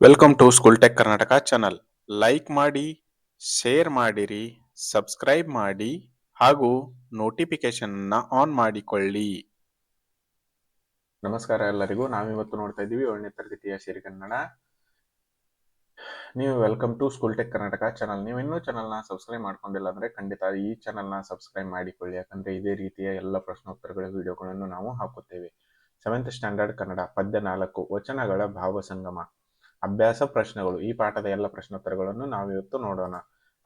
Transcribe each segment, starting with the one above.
Welcome to school tech Karnataka channel like ಮಾಡಿ share ಮಾಡಿರಿ subscribe ಮಾಡಿ, ಹಾಗೂ ನೋಟಿಫಿಕೇಶನ್ ಆನ್ ಮಾಡಿಕೊಳ್ಳಿ. ನಮಸ್ಕಾರ ಎಲ್ಲರಿಗೂ. ನಾವಿವತ್ತು ನೋಡ್ತಾ ಇದ್ದೀವಿ ಏಳನೇ ತರಗತಿಯ ಕನ್ನಡ. ನೀವು welcome to school tech Karnataka channel ನೀವು ಇನ್ನೂ ಚಾನಲ್ನ ಸಬ್ಸ್ಕ್ರೈಬ್ ಮಾಡ್ಕೊಂಡಿಲ್ಲ ಅಂದ್ರೆ ಖಂಡಿತ ಈ ಚಾನಲ್ನ ಸಬ್ಸ್ಕ್ರೈಬ್ ಮಾಡಿಕೊಳ್ಳಿ. ಯಾಕಂದ್ರೆ ಇದೇ ರೀತಿಯ ಎಲ್ಲ ಪ್ರಶ್ನೋತ್ತರಗಳ ವಿಡಿಯೋಗಳನ್ನು ನಾವು ಹಾಕುತ್ತೇವೆ. ಸೆವೆಂತ್ ಸ್ಟ್ಯಾಂಡರ್ಡ್ ಕನ್ನಡ ಪದ್ಯ ನಾಲ್ಕು ವಚನಗಳ ಭಾವಸಂಗಮ. ಅಭ್ಯಾಸ ಪ್ರಶ್ನೆಗಳು, ಈ ಪಾಠದ ಎಲ್ಲ ಪ್ರಶ್ನೋತ್ತರಗಳನ್ನು ನಾವು ಇವತ್ತು ನೋಡೋಣ.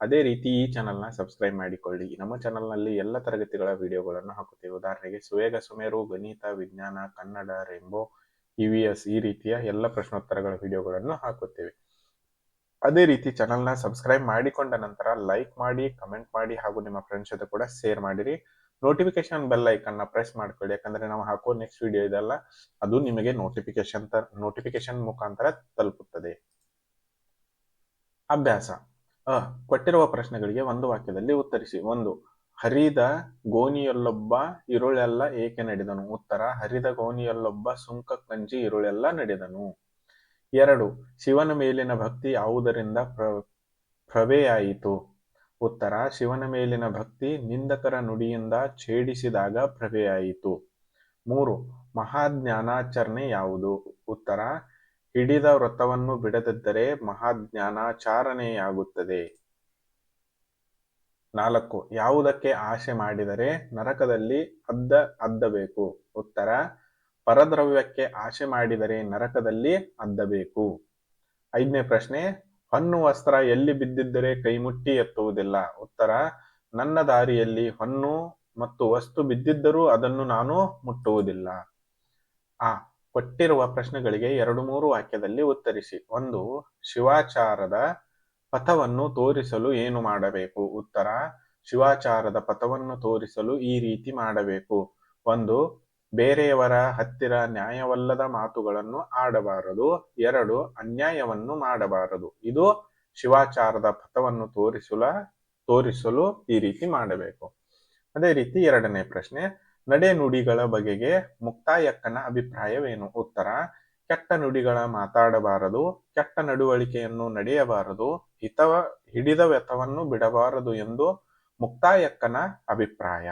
ಅದೇ ರೀತಿ ಈ ಚಾನಲ್ನ ಸಬ್ಸ್ಕ್ರೈಬ್ ಮಾಡಿಕೊಳ್ಳಿ. ನಮ್ಮ ಚಾನಲ್ನಲ್ಲಿ ಎಲ್ಲ ತರಗತಿಗಳ ವಿಡಿಯೋಗಳನ್ನು ಹಾಕುತ್ತೇವೆ. ಉದಾಹರಣೆಗೆ ಸುವೇಗ, ಸುಮೇರು, ಗಣಿತ, ವಿಜ್ಞಾನ, ಕನ್ನಡ ರೆಂಬೋ ಇವಿಎಸ್ ಈ ರೀತಿಯ ಎಲ್ಲ ಪ್ರಶ್ನೋತ್ತರಗಳ ವಿಡಿಯೋಗಳನ್ನು ಹಾಕುತ್ತೇವೆ. ಅದೇ ರೀತಿ ಚಾನಲ್ನ ಸಬ್ಸ್ಕ್ರೈಬ್ ಮಾಡಿಕೊಂಡ ನಂತರ ಲೈಕ್ ಮಾಡಿ ಕಮೆಂಟ್ ಮಾಡಿ ಹಾಗೂ ನಿಮ್ಮ ಫ್ರೆಂಡ್ಸ್ ಜೊತೆ ಕೂಡ ಶೇರ್ ಮಾಡಿರಿ. ನೋಟಿಫಿಕೇಶನ್ ಬೆಲ್ ಐಕನ್ನ ಪ್ರೆಸ್ ಮಾಡ್ಕೊಳ್ಳಿ. ಯಾಕಂದ್ರೆ ನಾವು ಹಾಕೋ ನೆಕ್ಸ್ಟ್ ವಿಡಿಯೋ ಇದೆಲ್ಲ, ಅದು ನಿಮಗೆ ನೋಟಿಫಿಕೇಶನ್ ನೋಟಿಫಿಕೇಶನ್ ಮುಖಾಂತರ ತಲುಪುತ್ತದೆ. ಅಭ್ಯಾಸ. ಅ, ಕೊಟ್ಟಿರುವ ಪ್ರಶ್ನೆಗಳಿಗೆ ಒಂದು ವಾಕ್ಯದಲ್ಲಿ ಉತ್ತರಿಸಿ. ಒಂದು, ಹರಿದ ಗೋನಿಯಲ್ಲೊಬ್ಬ ಇರುಳೆಲ್ಲ ಏಕೆ ನಡೆದನು? ಉತ್ತರ, ಹರಿದ ಗೋನಿಯಲ್ಲೊಬ್ಬ ಸುಂಕ ಕಂಜಿ ಇರುಳೆಲ್ಲ ನಡೆದನು. ಎರಡು, ಶಿವನ ಮೇಲಿನ ಭಕ್ತಿ ಯಾವುದರಿಂದ ಪ್ರ ಪ್ರವೆಯಾಯಿತು ಉತ್ತರ, ಶಿವನ ಮೇಲಿನ ಭಕ್ತಿ ನಿಂದಕರ ನುಡಿಯಿಂದ ಛೇಡಿಸಿದಾಗ ಪ್ರಭೆಯಾಯಿತು. ಮೂರು, ಮಹಾಜ್ಞಾನಾಚರಣೆ ಯಾವುದು? ಉತ್ತರ, ಹಿಡಿದ ವ್ರತವನ್ನು ಬಿಡದಿದ್ದರೆ ಮಹಾಜ್ಞಾನಾಚಾರಣೆಯಾಗುತ್ತದೆ. ನಾಲ್ಕು, ಯಾವುದಕ್ಕೆ ಆಶೆ ಮಾಡಿದರೆ ನರಕದಲ್ಲಿ ಅದ್ದ, ಅದ್ದಬೇಕು? ಉತ್ತರ, ಪರದ್ರವ್ಯಕ್ಕೆ ಆಶೆ ಮಾಡಿದರೆ ನರಕದಲ್ಲಿ ಅದ್ದಬೇಕು. ಐದನೇ ಪ್ರಶ್ನೆ ಹೊನ್ನು ವಸ್ತ್ರ ಎಲ್ಲಿ ಬಿದ್ದಿದ್ದರೆ ಕೈಮುಟ್ಟಿ ಎತ್ತುವುದಿಲ್ಲ. ಉತ್ತರ, ನನ್ನ ದಾರಿಯಲ್ಲಿ ಹೊನ್ನು ಮತ್ತು ವಸ್ತು ಬಿದ್ದಿದ್ದರೂ ಅದನ್ನು ನಾನು ಮುಟ್ಟುವುದಿಲ್ಲ. ಆ, ಕೊಟ್ಟಿರುವ ಪ್ರಶ್ನೆಗಳಿಗೆ ಎರಡು ಮೂರು ವಾಕ್ಯದಲ್ಲಿ ಉತ್ತರಿಸಿ. ಒಂದು, ಶಿವಾಚಾರದ ಪಥವನ್ನು ತೋರಿಸಲು ಏನು ಮಾಡಬೇಕು? ಉತ್ತರ, ಶಿವಾಚಾರದ ಪಥವನ್ನು ತೋರಿಸಲು ಈ ರೀತಿ ಮಾಡಬೇಕು. ಒಂದು ಬೇರೆಯವರ ಹತ್ತಿರ ನ್ಯಾಯವಲ್ಲದ ಮಾತುಗಳನ್ನು ಆಡಬಾರದು. ಎರಡು, ಅನ್ಯಾಯವನ್ನು ಮಾಡಬಾರದು. ಇದು ಶಿವಾಚಾರದ ಪಥವನ್ನು ತೋರಿಸಲ, ತೋರಿಸಲು ಈ ರೀತಿ ಮಾಡಬೇಕು. ಅದೇ ರೀತಿ ಎರಡನೇ ಪ್ರಶ್ನೆ, ನಡೆ ನುಡಿಗಳ ಬಗೆಗೆ ಮುಕ್ತಾಯಕ್ಕನ ಅಭಿಪ್ರಾಯವೇನು? ಉತ್ತರ, ಕೆಟ್ಟ ನುಡಿಗಳ ಮಾತಾಡಬಾರದು, ಕೆಟ್ಟ ನಡವಳಿಕೆಯನ್ನು ನಡೆಯಬಾರದು, ಹಿತವ, ಹಿಡಿದ ವ್ಯಥವನ್ನು ಬಿಡಬಾರದು ಎಂದು ಮುಕ್ತಾಯಕ್ಕನ ಅಭಿಪ್ರಾಯ.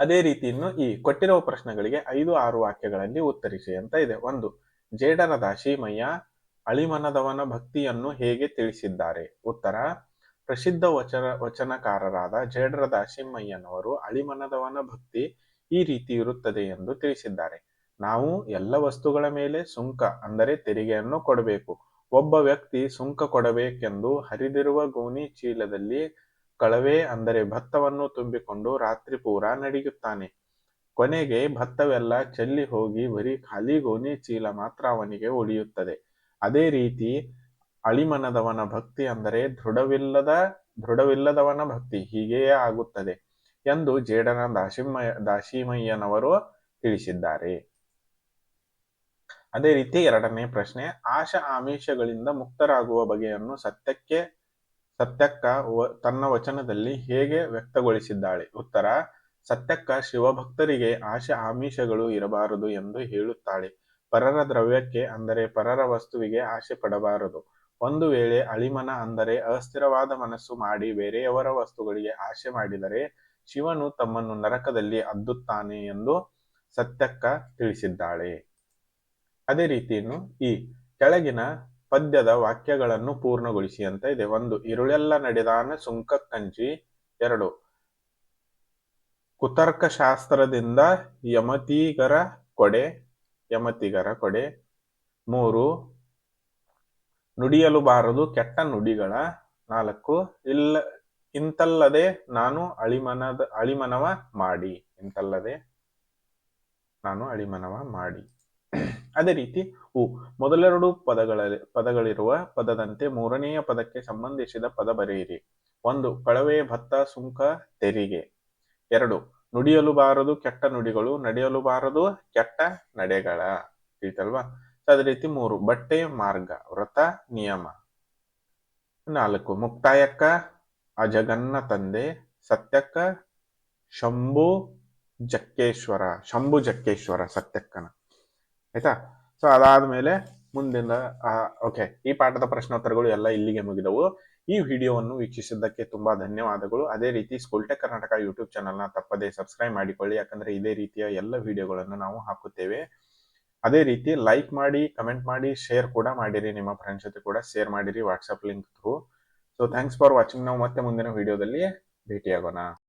ಅದೇ ರೀತಿ ಇನ್ನು ಈ ಕೊಟ್ಟಿರುವ ಪ್ರಶ್ನೆಗಳಿಗೆ ಐದು ಆರು ವಾಕ್ಯಗಳಲ್ಲಿ ಉತ್ತರಿಸಿ ಅಂತ ಇದೆ. ಒಂದು ಜೇಡರ ದಾಶಿಮಯ್ಯ ಅಳಿಮನದವನ ಭಕ್ತಿಯನ್ನು ಹೇಗೆ ತಿಳಿಸಿದ್ದಾರೆ? ಉತ್ತರ, ಪ್ರಸಿದ್ಧ ವಚನ, ವಚನಕಾರರಾದ ಜೇಡರ ದಾಶಿಮಯ್ಯನವರು ಅಳಿಮನದವನ ಭಕ್ತಿ ಈ ರೀತಿ ಇರುತ್ತದೆ ಎಂದು ತಿಳಿಸಿದ್ದಾರೆ. ನಾವು ಎಲ್ಲ ವಸ್ತುಗಳ ಮೇಲೆ ಸುಂಕ, ಅಂದರೆ ತೆರಿಗೆಯನ್ನು ಕೊಡಬೇಕು. ಒಬ್ಬ ವ್ಯಕ್ತಿ ಸುಂಕ ಕೊಡಬೇಕೆಂದು ಹರಿದಿರುವ ಗೋಣಿ ಚೀಲದಲ್ಲಿ ಕಳವೆ ಅಂದರೆ ಭತ್ತವನ್ನು ತುಂಬಿಕೊಂಡು ರಾತ್ರಿ ಪೂರ ನಡೆಯುತ್ತಾನೆ. ಕೊನೆಗೆ ಭತ್ತವೆಲ್ಲ ಚೆಲ್ಲಿ ಹೋಗಿ ಬರೀ ಖಾಲಿ ಗೋಣಿ ಚೀಲ ಮಾತ್ರ ಅವನಿಗೆ ಉಳಿಯುತ್ತದೆ ಅದೇ ರೀತಿ ಅಳಿಮನದವನ ಭಕ್ತಿ ಅಂದರೆ ದೃಢವಿಲ್ಲದ, ದೃಢವಿಲ್ಲದವನ ಭಕ್ತಿ ಹೀಗೆಯೇ ಆಗುತ್ತದೆ ಎಂದು ಜೇಡನ ದಾಶಿಮಯ್ಯ ದಾಶಿಮಯ್ಯನವರು ತಿಳಿಸಿದ್ದಾರೆ. ಅದೇ ರೀತಿ ಎರಡನೇ ಪ್ರಶ್ನೆ, ಆಶ ಆಮಿಷಗಳಿಂದ ಮುಕ್ತರಾಗುವ ಬಗೆಯನ್ನು ಸತ್ಯಕ್ಕೆ ಸತ್ಯಕ್ಕ ತನ್ನ ವಚನದಲ್ಲಿ ಹೇಗೆ ವ್ಯಕ್ತಗೊಳಿಸಿದ್ದಾಳೆ? ಉತ್ತರ, ಸತ್ಯಕ್ಕ ಶಿವಭಕ್ತರಿಗೆ ಆಶೆ ಆಮಿಷಗಳು ಇರಬಾರದು ಎಂದು ಹೇಳುತ್ತಾಳೆ. ಪರರ ದ್ರವ್ಯಕ್ಕೆ ಅಂದರೆ ಪರರ ವಸ್ತುವಿಗೆ ಆಶೆ ಪಡಬಾರದು. ಒಂದು ವೇಳೆ ಅಳಿಮನ ಅಂದರೆ ಅಸ್ಥಿರವಾದ ಮನಸ್ಸು ಮಾಡಿ ಬೇರೆಯವರ ವಸ್ತುಗಳಿಗೆ ಆಶೆ ಮಾಡಿದರೆ ಶಿವನು ತಮ್ಮನ್ನು ನರಕದಲ್ಲಿ ಅದ್ದುತ್ತಾನೆ ಎಂದು ಸತ್ಯಕ್ಕ ತಿಳಿಸಿದ್ದಾಳೆ. ಅದೇ ರೀತಿಯನ್ನು ಈ ಕೆಳಗಿನ ಪದ್ಯದ ವಾಕ್ಯಗಳನ್ನು ಪೂರ್ಣಗೊಳಿಸಿ ಅಂತ ಇದೆ. ಒಂದು, ಇರುಳೆಲ್ಲ ನಡೆದಾನ ಸುಂಕ ಕಂಚಿ. ಎರಡು, ಕುತರ್ಕಶಾಸ್ತ್ರದಿಂದ ಯಮತಿಗರ ಕೊಡೆ ಯಮತಿಗರ ಕೊಡೆ. ಮೂರು, ನುಡಿಯಲು ಬಾರದು ಕೆಟ್ಟ ನುಡಿಗಳ. ನಾಲ್ಕು, ಇಲ್ಲ, ಇಂತಲ್ಲದೆ ನಾನು ಅಳಿಮನದ, ಅಳಿಮನವ ಮಾಡಿ. ಇಂತಲ್ಲದೆ ನಾನು ಅಳಿಮನವ ಮಾಡಿ. ಅದೇ ರೀತಿ ಉ, ಮೊದಲೆರಡು ಪದಗಳ ಪದಗಳಿರುವ ಪದದಂತೆ ಮೂರನೆಯ ಪದಕ್ಕೆ ಸಂಬಂಧಿಸಿದ ಪದ ಬರೆಯಿರಿ. ಒಂದು, ಕಳವೆ, ಭತ್ತ, ಸುಂಕ, ತೆರಿಗೆ. ಎರಡು, ನುಡಿಯಲು ಬಾರದು, ಕೆಟ್ಟ ನುಡಿಗಳು, ನಡೆಯಲು ಬಾರದು, ಕೆಟ್ಟ ನಡೆಗಳ. ತಿಳಿತಲ್ವಾ? ಅದೇ ರೀತಿ ಮೂರು, ಬಟ್ಟೆ, ಮಾರ್ಗ, ವ್ರತ, ನಿಯಮ. ನಾಲ್ಕು, ಮುಕ್ತಾಯಕ್ಕ, ಅಜಗನ್ನ ತಂದೆ, ಸತ್ಯಕ್ಕ, ಶಂಭು ಜಕ್ಕೇಶ್ವರ ಶಂಭು ಜಕ್ಕೇಶ್ವರ, ಸತ್ಯಕ್ಕನ. ಆಯ್ತಾ? ಸೊ ಅದಾದ್ಮೇಲೆ ಮುಂದಿನ ಓಕೆ ಈ ಪಾಠದ ಪ್ರಶ್ನೋತ್ತರಗಳು ಎಲ್ಲ ಇಲ್ಲಿಗೆ ಮುಗಿದವು. ಈ ವಿಡಿಯೋವನ್ನು ವೀಕ್ಷಿಸಿದ್ದಕ್ಕೆ ತುಂಬಾ ಧನ್ಯವಾದಗಳು. ಅದೇ ರೀತಿ ಸ್ಕೂಲ್ ಟೆಕ್ ಕರ್ನಾಟಕ ಯೂಟ್ಯೂಬ್ ಚಾನಲ್ನ ತಪ್ಪದೇ ಸಬ್ಸ್ಕ್ರೈಬ್ ಮಾಡಿಕೊಳ್ಳಿ. ಯಾಕಂದ್ರೆ ಇದೇ ರೀತಿಯ ಎಲ್ಲ ವಿಡಿಯೋಗಳನ್ನು ನಾವು ಹಾಕುತ್ತೇವೆ. ಅದೇ ರೀತಿ ಲೈಕ್ ಮಾಡಿ ಕಮೆಂಟ್ ಮಾಡಿ ಶೇರ್ ಕೂಡ ಮಾಡಿರಿ. ನಿಮ್ಮ ಫ್ರೆಂಡ್ಸ್ ಜೊತೆ ಕೂಡ ಶೇರ್ ಮಾಡಿರಿ WhatsApp link through so thanks for watching ನಾವು ಮತ್ತೆ ಮುಂದಿನ ವಿಡಿಯೋದಲ್ಲಿ ಭೇಟಿಯಾಗೋಣ.